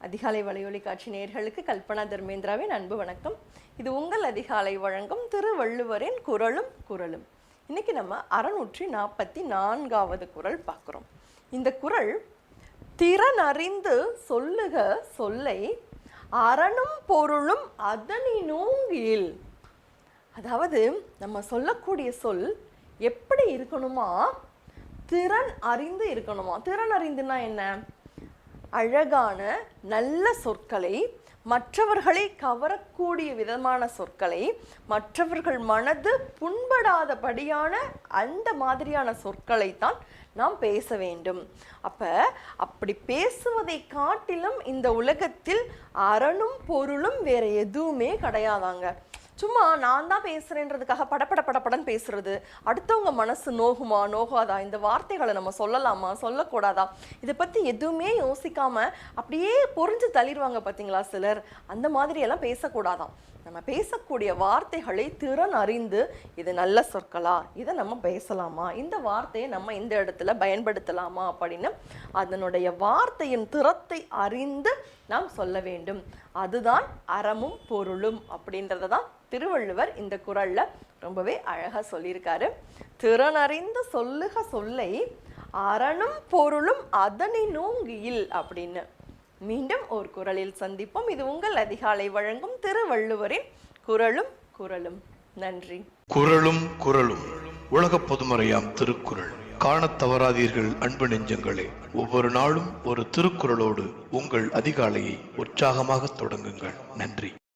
அதிகாலை வலையொலி காட்சி நேர்களுக்கு கல்பனா தர்மேந்திராவின் அன்பு வணக்கம். இது உங்கள் அதிகாலை வழங்கும் திருவள்ளுவரின் குரலும் குரலும் இன்னைக்கு நம்ம அறுநூற்றி நாற்பத்தி நான்காவது குரல் பார்க்குறோம். இந்த குரல் திறனறிந்து சொல்லுக சொல்லை அறனும் பொருளும் அதனினூங்கில் அதாவது நம்ம சொல்லக்கூடிய சொல் எப்படி இருக்கணுமா? திறன் அறிந்து இருக்கணுமா? திறன் அறிந்துனா என்ன? அழகான நல்ல சொற்களை மற்றவர்களை கவரக்கூடிய விதமான சொற்களை மற்றவர்கள் மனது புண்படாதபடியான அந்த மாதிரியான சொற்களை தான் நாம் பேச வேண்டும். அப்ப அப்படி பேசுவதை காட்டிலும் இந்த உலகத்தில் அறனும் பொருளும் வேற எதுவுமே கிடையாதாங்க. சும்மா நான் தான் பேசுறேன்றதுக்காக படப்பட படப்படன்னு பேசுறது. அடுத்தவங்க மனசு நோகுமா நோகாதா? இந்த வார்த்தைகளை நம்ம சொல்லலாமா? சொல்லக்கூடாதா? இதை பத்தி எதுவுமே யோசிக்காம அப்படியே பொறிஞ்சு தள்ளிடுவாங்க பாத்தீங்களா சிலர்? அந்த மாதிரி எல்லாம் பேசக்கூடாதாம். நம்ம பேசக்கூடிய வார்த்தைகளை திறன் அறிந்து இது நல்ல சொற்களா? இதை நம்ம பேசலாமா? இந்த வார்த்தையை நம்ம இந்த இடத்துல பயன்படுத்தலாமா? அப்படின்னு அதனுடைய வார்த்தையின் திறத்தை அறிந்து நாம் சொல்ல வேண்டும். அதுதான் அறமும் பொருளும் அப்படின்றத தான் திருவள்ளுவர் இந்த குரலில் ரொம்பவே அழகா சொல்லியிருக்காரு. திறனறிந்த சொல்லுக சொல்லை அறனும் பொருளும் அதனை நோங்கியில் அப்படின்னு. மீண்டும் ஒரு குரலில் சந்திப்போம். இது உங்கள் அதிகாலை வழங்கும் திருவள்ளுவரின் குரலும் குரலும் நன்றி. குரலும் குரலும் உலக பொதுமறையாம் திருக்குறள். காணத் தவறாதீர்கள் அன்பு நெஞ்சங்களே. ஒவ்வொரு நாளும் ஒரு திருக்குறளோடு உங்கள் அதிகாலையை உற்சாகமாக தொடங்குங்கள். நன்றி.